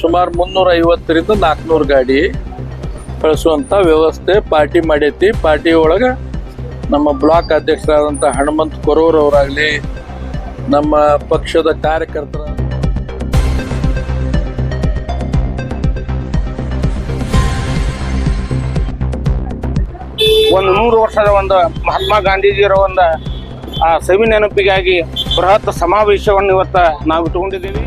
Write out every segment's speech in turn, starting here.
ಸುಮಾರು ಮುನ್ನೂರ ಐವತ್ತರಿಂದ ನಾಲ್ಕುನೂರು ಗಾಡಿ ಕಳಿಸುವಂಥ ವ್ಯವಸ್ಥೆ ಪಾರ್ಟಿ ಮಾಡೈತಿ. ಪಾರ್ಟಿ ಒಳಗೆ ನಮ್ಮ ಬ್ಲಾಕ್ ಅಧ್ಯಕ್ಷರಾದಂಥ ಹನುಮಂತ್ ಕೊರೂರ್ ಅವರಾಗಲಿ, ನಮ್ಮ ಪಕ್ಷದ ಕಾರ್ಯಕರ್ತರ ಒಂದು ನೂರು ವರ್ಷದ ಒಂದು ಮಹಾತ್ಮ ಗಾಂಧೀಜಿಯವರ ಒಂದು, ಆ ಸವಿ ನೆನಪಿಗಾಗಿ ಬೃಹತ್ ಸಮಾವೇಶವನ್ನು ಇವತ್ತು ನಾವು ಇಟ್ಕೊಂಡಿದ್ದೀವಿ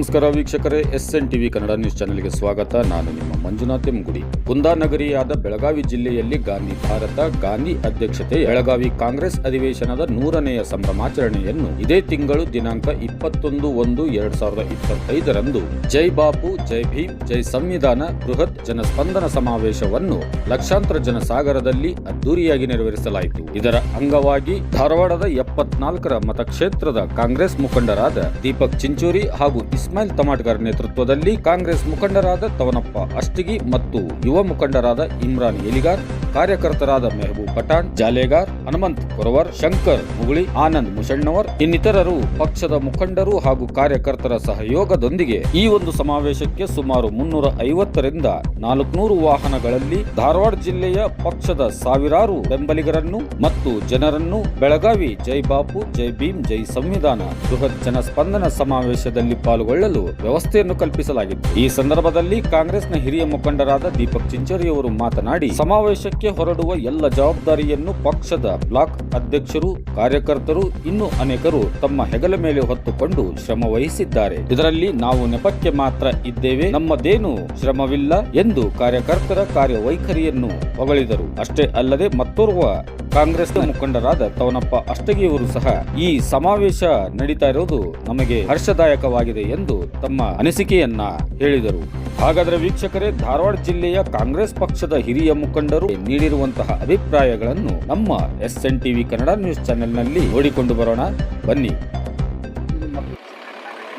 ನಮಸ್ಕಾರ ವೀಕ್ಷಕರೇ S N TV Kannada news ಚಾನೆಲ್ಗೆ ಸ್ವಾಗತ. ನಾನು ನಿಮ್ಮ ಮಂಜುನಾಥ್ ಎಂಗುಡಿ ಕುಂದಾನಗರಿಯಾದ ಬೆಳಗಾವಿ ಜಿಲ್ಲೆಯಲ್ಲಿ ಗಾಂಧಿ ಭಾರತ, ಗಾಂಧಿ ಅಧ್ಯಕ್ಷತೆ, ಬೆಳಗಾವಿ ಕಾಂಗ್ರೆಸ್ ಅಧಿವೇಶನದ ನೂರನೆಯ ಸಂಭ್ರಮಾಚರಣೆಯನ್ನು ಇದೇ ತಿಂಗಳು ದಿನಾಂಕ ಇಪ್ಪತ್ತೊಂದು ಒಂದು ಎರಡ್ ಸಾವಿರದ ಇಪ್ಪತ್ತೈದರಂದು ಜೈ ಬಾಪು, ಜೈ ಭೀಮ್, ಜೈ ಸಂವಿಧಾನ ಬೃಹತ್ ಜನಸ್ಪಂದನ ಸಮಾವೇಶವನ್ನು ಲಕ್ಷಾಂತರ ಜನಸಾಗರದಲ್ಲಿ ಅದ್ದೂರಿಯಾಗಿ ನೆರವೇರಿಸಲಾಯಿತು. ಇದರ ಅಂಗವಾಗಿ ಧಾರವಾಡದ ಎಪ್ಪತ್ನಾಲ್ಕರ ಮತಕ್ಷೇತ್ರದ ಕಾಂಗ್ರೆಸ್ ಮುಖಂಡರಾದ ದೀಪಕ್ ಚಿಂಚೂರಿ ಹಾಗೂ ಇಸ್ಮಾಯಿಲ್ ತಮಾಟ್ಗರ್ ನೇತೃತ್ವದಲ್ಲಿ ಕಾಂಗ್ರೆಸ್ ಮುಖಂಡರಾದ ತವನಪ್ಪ ಅಷ್ಟಗಿ ಮತ್ತು ಯುವ ಮುಖಂಡರಾದ ಇಮ್ರಾನ್ ಎಲಿಗಾರ್ ಕಾರ್ಯಕರ್ತರಾದ ಮೆಹಬೂಬ್ ಪಠಾಣ್, ಜಾಲೇಗಾರ್, ಹನುಮಂತ್, ಕೊರವರ್, ಶಂಕರ್, ಮುಗುಳಿ, ಆನಂದ್, ಮುಷಣ್ಣವರ್ ಇನ್ನಿತರರು ಪಕ್ಷದ ಮುಖಂಡರು ಹಾಗೂ ಕಾರ್ಯಕರ್ತರ ಸಹಯೋಗದೊಂದಿಗೆ ಈ ಒಂದು ಸಮಾವೇಶಕ್ಕೆ ಸುಮಾರು ಮುನ್ನೂರ ಐವತ್ತರಿಂದ ನಾಲ್ಕುನೂರು ವಾಹನಗಳಲ್ಲಿ ಧಾರವಾಡ ಜಿಲ್ಲೆಯ ಪಕ್ಷದ ಸಾವಿರಾರು ಬೆಂಬಲಿಗರನ್ನು ಮತ್ತು ಜನರನ್ನು ಬೆಳಗಾವಿ ಜೈ ಬಾಪು, ಜೈ ಭೀಮ್, ಜೈ ಸಂವಿಧಾನ ಬೃಹತ್ ಜನಸ್ಪಂದನ ಸಮಾವೇಶದಲ್ಲಿ ಪಾಲ್ಗೊಳ್ಳಲು ವ್ಯವಸ್ಥೆಯನ್ನು ಕಲ್ಪಿಸಲಾಗಿತ್ತು. ಈ ಸಂದರ್ಭದಲ್ಲಿ ಕಾಂಗ್ರೆಸ್ನ ಹಿರಿಯ ಮುಖಂಡರಾದ ದೀಪಕ್ ಚಿಂಚೋರಿ ಅವರು ಮಾತನಾಡಿ, ಸಮಾವೇಶಕ್ಕೆ ಹೊರಡುವ ಎಲ್ಲ ಜವಾಬ್ದಾರಿಯನ್ನು ಪಕ್ಷದ ಬ್ಲಾಕ್ ಅಧ್ಯಕ್ಷರು, ಕಾರ್ಯಕರ್ತರು, ಇನ್ನು ಅನೇಕರು ತಮ್ಮ ಹೆಗಲ ಮೇಲೆ ಹೊತ್ತುಕೊಂಡು ಶ್ರಮ ವಹಿಸಿದ್ದಾರೆ. ಇದರಲ್ಲಿ ನಾವು ನೆಪಕ್ಕೆ ಮಾತ್ರ ಇದ್ದೇವೆ, ನಮ್ಮದೇನು ಶ್ರಮವಿಲ್ಲ ಎಂದು ಕಾರ್ಯಕರ್ತರ ಕಾರ್ಯವೈಖರಿಯನ್ನು ಹೊಗಳಿದರು. ಅಷ್ಟೇ ಅಲ್ಲದೆ ಮತ್ತೋರ್ವ ಕಾಂಗ್ರೆಸ್ ಮುಖಂಡರಾದ ತವನಪ್ಪ ಅಷ್ಟಗಿಯವರು ಸಹ ಈ ಸಮಾವೇಶ ನಡೀತಾ ಇರೋದು ನಮಗೆ ಹರ್ಷದಾಯಕವಾಗಿದೆ ಎಂದು ತಮ್ಮ ಅನಿಸಿಕೆಯನ್ನ ಹೇಳಿದರು. ಹಾಗಾದರೆ ವೀಕ್ಷಕರೇ, ಧಾರವಾಡ ಜಿಲ್ಲೆಯ ಕಾಂಗ್ರೆಸ್ ಪಕ್ಷದ ಹಿರಿಯ ಮುಖಂಡರು ನೀಡಿರುವಂತಹ ಅಭಿಪ್ರಾಯಗಳನ್ನು ನಮ್ಮ S N TV Kannada news ಚಾನೆಲ್ನಲ್ಲಿ ನೋಡಿಕೊಂಡು ಬರೋಣ. ಬನ್ನಿ.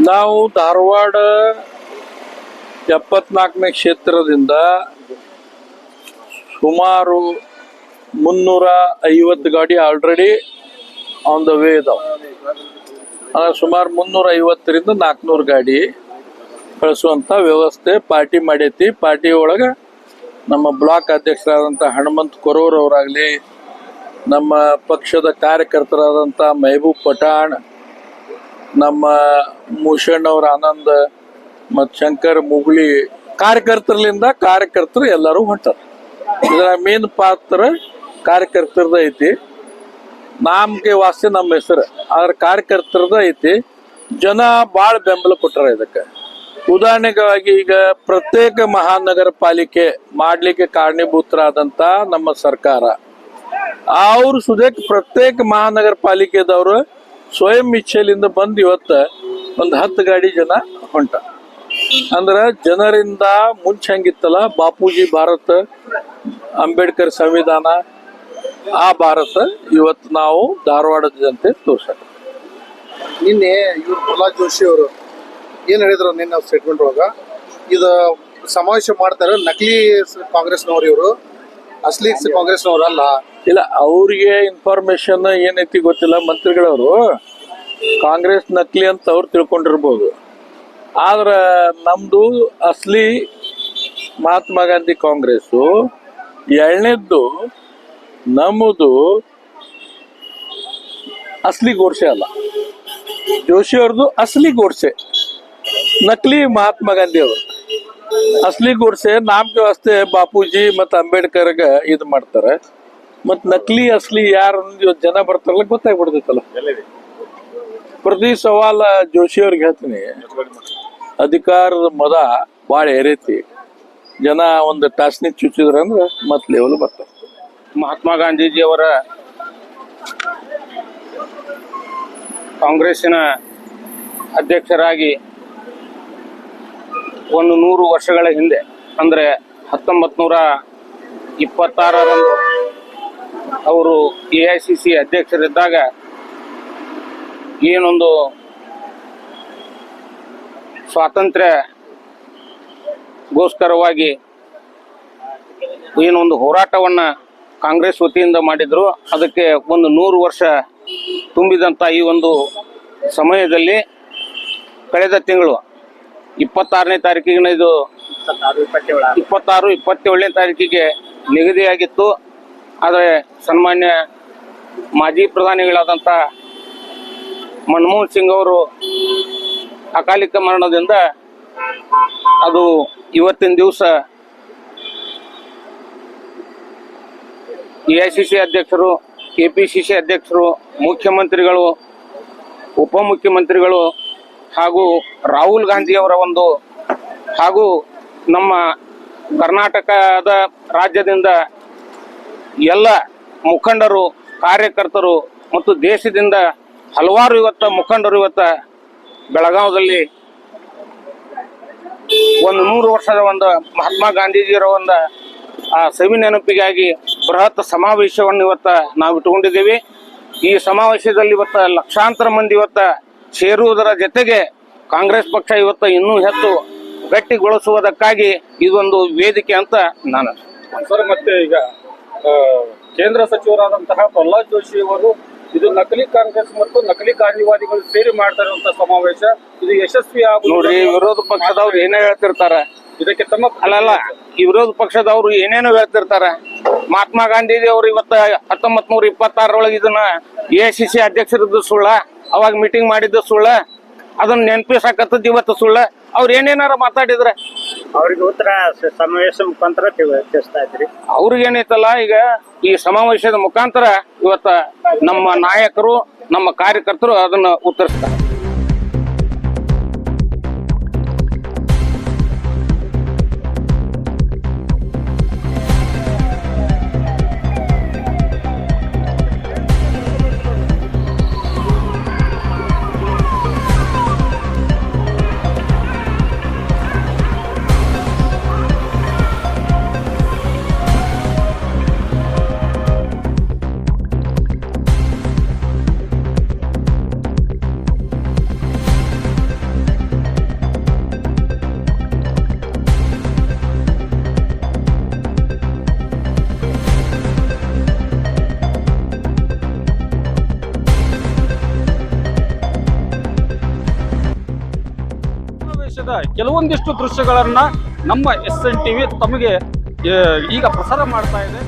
ನಾವು ಧಾರವಾಡ ಎಪ್ಪತ್ನಾಲ್ಕನೇ ಕ್ಷೇತ್ರದಿಂದ ಸುಮಾರು ಮುನ್ನೂರ ಐವತ್ತು ಗಾಡಿ ಆಲ್ರೆಡಿ ಆನ್ ದ ವೇ ಇದಾವೆ. ಸುಮಾರು ಮುನ್ನೂರ ಐವತ್ತರಿಂದ ನಾಲ್ಕುನೂರು ಗಾಡಿ ಕಳಿಸುವಂಥ ವ್ಯವಸ್ಥೆ ಪಾರ್ಟಿ ಮಾಡೈತಿ. ಪಾರ್ಟಿ ಒಳಗೆ ನಮ್ಮ ಬ್ಲಾಕ್ ಅಧ್ಯಕ್ಷರಾದಂಥ ಹನುಮಂತ್ ಕೊರೂರ್ ಅವರಾಗಲಿ, ನಮ್ಮ ಪಕ್ಷದ ಕಾರ್ಯಕರ್ತರಾದಂಥ ಮೆಹಬೂಬ್ ಪಠಾಣ್, ನಮ್ಮ ಮುಷಣ್ ಅವ್ರ ಆನಂದ್ ಮತ್ತು ಶಂಕರ್ ಮುಗುಳಿ ಕಾರ್ಯಕರ್ತರಿಂದ ಕಾರ್ಯಕರ್ತರು ಎಲ್ಲರೂ ಹೊಂಟಾರ. ಇದರ ಮೇನ್ ಪಾತ್ರ ಕಾರ್ಯಕರ್ತರದ ಐತಿ. ನಮ್ಗೆ ವಾಸ್ತೆ ನಮ್ಮ ಹೆಸರು. ಆದ್ರೆ ಕಾರ್ಯಕರ್ತರದ ಐತಿ. ಜನ ಭಾಳ ಬೆಂಬಲ ಕೊಟ್ಟಾರ ಇದಕ್ಕೆ. ಉದಾಹರಣೆಗಾಗಿ ಈಗ ಪ್ರತ್ಯೇಕ ಮಹಾನಗರ ಪಾಲಿಕೆ ಮಾಡಲಿಕ್ಕೆ ಕಾರಣೀಭೂತರಾದಂತ ನಮ್ಮ ಸರ್ಕಾರ. ಅವ್ರ ಸುದೇಕ್ ಪ್ರತ್ಯೇಕ ಮಹಾನಗರ ಪಾಲಿಕೆದವರು ಸ್ವಯಂ ಇಚ್ಛೆಲಿಂದ ಬಂದು ಇವತ್ತು ಒಂದು ಹತ್ತು ಗಾಡಿ ಜನ ಹೊಂಟ. ಅಂದ್ರೆ ಜನರಿಂದ ಮುಂಚೆ ಹಂಗಿತ್ತಲ್ಲ, ಬಾಪೂಜಿ ಭಾರತ, ಅಂಬೇಡ್ಕರ್ ಸಂವಿಧಾನ ಆ ಭಾರತ ಇವತ್ತು ನಾವು ಧಾರವಾಡದ ಜನತೆ ತೋರ್ಸ ನಿನ್ನೆ ಇವ್ರು ಪ್ರಹ್ಲಾದ್ ಜೋಶಿ ಅವರು ಏನ್ ಹೇಳಿದ್ರು ನಿನ್ನೆ ಸ್ಟೇಟ್ಮೆಂಟ್ ಒಳಗ? ಇದು ಸಮಾವೇಶ ಮಾಡ್ತಾರೆ ನಕಲಿ ಕಾಂಗ್ರೆಸ್ನವ್ರು ಇವರು. ಅಸ್ಲಿ ಕಾಂಗ್ರೆಸ್ನವ್ರು ಅಲ್ಲ. ಇಲ್ಲ ಅವ್ರಿಗೆ ಇನ್ಫಾರ್ಮೇಶನ್ ಏನೈತಿ ಗೊತ್ತಿಲ್ಲ ಮಂತ್ರಿಗಳವರು ಕಾಂಗ್ರೆಸ್ ನಕಲಿ ಅಂತ ಅವ್ರು ತಿಳ್ಕೊಂಡಿರ್ಬೋದು. ಆದ್ರ ನಮ್ದು ಅಸ್ಲಿ ಮಹಾತ್ಮ ಗಾಂಧಿ ಕಾಂಗ್ರೆಸ್ಸು ಎರಡನೇದ್ದು ನಮ್ಮದು ಅಸಲಿ ಗೋಡ್ಸೆ ಅಲ್ಲ. ಜೋಶಿ ಅವ್ರದ್ದು ಅಸ್ಲಿ ಗೋಡ್ಸೆ. ನಕಲಿ ಮಹಾತ್ಮ ಗಾಂಧಿ ಅವರು. ಅಸಲಿ ಗೋಡ್ಸೆ ನಾಮಕೆ ವ್ಯವಸ್ಥೆ ಬಾಪೂಜಿ ಮತ್ತು ಅಂಬೇಡ್ಕರ್ಗ ಇದು ಮಾಡ್ತಾರೆ. ಮತ್ ನಕಲಿ ಅಸಲಿ ಯಾರು ಜನ ಬರ್ತಾರಲ್ಲ ಗೊತ್ತಾಗ್ಬಿಡ್ತೈತಲ್ಲ. ಪ್ರತಿ ಸವಾಲ ಜೋಶಿ ಅವ್ರಿಗೆ ಹೇಳ್ತೀನಿ. ಅಧಿಕಾರದ ಮದ ಭಾಳ ಏರೈತಿ. ಜನ ಒಂದು ಟಾಸ್ನಿ ಚುಚ್ಚಿದ್ರಂದ್ರೆ ಮತ್ ಲೆವೆಲ್ ಬರ್ತಾರೆ ಮಹಾತ್ಮ ಗಾಂಧೀಜಿಯವರ ಕಾಂಗ್ರೆಸ್ಸಿನ ಅಧ್ಯಕ್ಷರಾಗಿ ಒಂದು ನೂರು ವರ್ಷಗಳ ಹಿಂದೆ, ಅಂದರೆ ಹತ್ತೊಂಬತ್ತು ನೂರ ಇಪ್ಪತ್ತಾರರಂದು ಅವರು ಎ ಐ ಸಿ ಸಿ ಅಧ್ಯಕ್ಷರಿದ್ದಾಗ ಏನೊಂದು ಸ್ವಾತಂತ್ರ್ಯಗೋಸ್ಕರವಾಗಿ ಏನೊಂದು ಹೋರಾಟವನ್ನ ಕಾಂಗ್ರೆಸ್ ವತಿಯಿಂದ ಮಾಡಿದ್ರು. ಅದಕ್ಕೆ ಒಂದು ನೂರು ವರ್ಷ ತುಂಬಿದಂತ ಈ ಒಂದು ಸಮಯದಲ್ಲಿ ಕಳೆದ ತಿಂಗಳು ಇಪ್ಪತ್ತಾರನೇ ತಾರೀಕಿನ ಇದು ಇಪ್ಪತ್ತಾರು, ಇಪ್ಪತ್ತೇಳನೇ ತಾರೀಕಿಗೆ ನಿಗದಿಯಾಗಿತ್ತು. ಆದರೆ ಸನ್ಮಾನ್ಯ ಮಾಜಿ ಪ್ರಧಾನಿಗಳಾದಂಥ ಮನಮೋಹನ್ ಸಿಂಗ್ ಅವರು ಅಕಾಲಿಕ ಮರಣದಿಂದ ಅದು ಇವತ್ತಿನ ದಿವಸ ಎ ಐ ಸಿ ಸಿ ಅಧ್ಯಕ್ಷರು, ಕೆ ಪಿ ಸಿ ಸಿ ಅಧ್ಯಕ್ಷರು, ಮುಖ್ಯಮಂತ್ರಿಗಳು, ಉಪಮುಖ್ಯಮಂತ್ರಿಗಳು ಹಾಗೂ ರಾಹುಲ್ ಗಾಂಧಿಯವರ ಒಂದು ಹಾಗೂ ನಮ್ಮ ಕರ್ನಾಟಕದ ರಾಜ್ಯದಿಂದ ಎಲ್ಲ ಮುಖಂಡರು, ಕಾರ್ಯಕರ್ತರು ಮತ್ತು ದೇಶದಿಂದ ಹಲವಾರು ಇವತ್ತ ಮುಖಂಡರು ಇವತ್ತ ಬೆಳಗಾವದಲ್ಲಿ ಒಂದು ನೂರು ವರ್ಷದ ಒಂದು ಮಹಾತ್ಮ ಗಾಂಧೀಜಿಯವರ ಒಂದು, ಆ ಸವಿ ನೆನಪಿಗಾಗಿ ಬೃಹತ್ ಸಮಾವೇಶವನ್ನು ಇವತ್ತ ನಾವು ಇಟ್ಟುಕೊಂಡಿದ್ದೇವೆ. ಈ ಸಮಾವೇಶದಲ್ಲಿ ಇವತ್ತ ಲಕ್ಷಾಂತರ ಮಂದಿ ಇವತ್ತ ಸೇರುವುದರ ಜೊತೆಗೆ ಕಾಂಗ್ರೆಸ್ ಪಕ್ಷ ಇವತ್ತ ಇನ್ನೂ ಹೆಚ್ಚು ಗಟ್ಟಿಗೊಳಿಸುವುದಕ್ಕಾಗಿ ಇದೊಂದು ವೇದಿಕೆ ಅಂತ ನಾನು ಸರ್ ಮತ್ತೆ ಈಗ ಕೇಂದ್ರ ಸಚಿವರಾದಂತಹ ಪ್ರಹ್ಲಾದ್ ಜೋಶಿ ಅವರು ಇದು ನಕಲಿ ಕಾಂಗ್ರೆಸ್ ಮತ್ತು ನಕಲಿ ಕಾರ್ಯವಾದಿಗಳು ಸೇರಿ ಮಾಡ್ತಾ ಇರುವಂತಹ ಸಮಾವೇಶ. ಇದು ಯಶಸ್ವಿ ನೋಡ್ರಿ ನೋಡಿ ವಿರೋಧ ಪಕ್ಷದವ್ರು ಏನೇ ಹೇಳ್ತಿರ್ತಾರೆ. ಇದಕ್ಕೆ ತಮ್ಮ ಅಲ್ಲಲ್ಲ ಈ ವಿರೋಧ ಪಕ್ಷದವರು ಏನೇನೋ ಹೇಳ್ತಿರ್ತಾರೆ. ಮಹಾತ್ಮ ಗಾಂಧೀಜಿ ಅವರು ಇವತ್ತ ಹತ್ತೊಂಬತ್ ನೂರ ಇಪ್ಪತ್ತಾರರೊಳಗೆ ಇದನ್ನ ಎ ಸಿ ಸಿ ಅಧ್ಯಕ್ಷರದ್ದು ಸುಳ್ಳ ಅವಾಗ ಮೀಟಿಂಗ್ ಮಾಡಿದ್ದು ಸುಳ್ಳ ಅದನ್ನ ನೆನಪಿಸಕತ್ತದ್ದು ಇವತ್ತು ಸುಳ್ಳ. ಅವ್ರು ಏನೇನಾರ ಮಾತಾಡಿದ್ರೆ? ಅವ್ರಿಗೆ ಉತ್ತರ ಸಮಾವೇಶ ಮುಖಾಂತರ ತಿಳ್- ತಿಳಿಸ್ತಾ ಇದ್ರಿ. ಅವ್ರಿಗೇನೈತಲ್ಲ ಈಗ ಈ ಸಮಾವೇಶದ ಮುಖಾಂತರ ಇವತ್ತ ನಮ್ಮ ನಾಯಕರು ನಮ್ಮ ಕಾರ್ಯಕರ್ತರು ಅದನ್ನ ಉತ್ತರಿಸ್ತಾರೆ. ಕೆಲವೊಂದಿಷ್ಟು ದೃಶ್ಯಗಳನ್ನ ನಮ್ಮ ಎಸ್ ಎನ್ ಟಿವಿ ತಮಗೆ ಈಗ ಪ್ರಸಾರ ಮಾಡ್ತಾ ಇದೆ.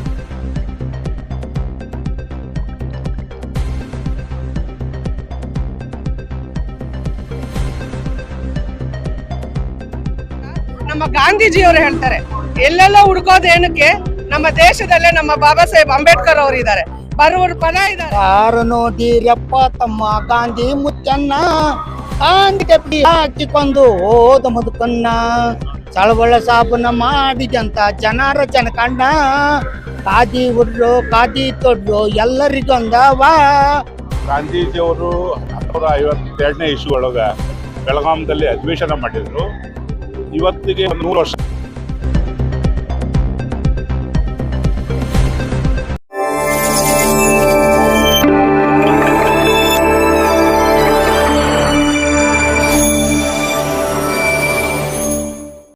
ನಮ್ಮ ಗಾಂಧೀಜಿಯವರು ಹೇಳ್ತಾರೆ ಎಲ್ಲೆಲ್ಲ ಹುಡುಕೋದೇನಕ್ಕೆ ನಮ್ಮ ದೇಶದಲ್ಲೇ ನಮ್ಮ ಬಾಬಾ ಸಾಹೇಬ್ ಅಂಬೇಡ್ಕರ್ ಅವರು ಇದ್ದಾರೆ. ಬರುವರು ಪದ ಇದ್ದಾರೆ. ಯಾರು ನೋಡಿರಪ್ಪ ತಮ್ಮ ಗಾಂಧಿ ಮುತ್ತನ್ನ ಗಾಂಧಿ ಕಪ್ಪಿ ಹಾಕಿಕೊಂಡು ಹೋದ ಮುದುಕನ್ನ ಚಳವಳ ಸಾಬನ ಮಾಡಿದಂತ ಜನರ ಜನಕಂಡ ಕಾದಿ ಉಡ್ರು ಕಾದಿ ತೊಡ್ರು ಎಲ್ಲರಿಗೊಂದವ ಗಾಂಧೀಜಿಯವರು ಹತ್ತೊಂಬತ್ತು ಐವತ್ತೆರಡನೇ ಇಶ್ಯೂ ಒಳಗ ಬೆಳಗಾಂದಲ್ಲಿ ಅಧಿವೇಶನ ಮಾಡಿದ್ರು. ಇವತ್ತಿಗೆ ನೂರು ವರ್ಷ.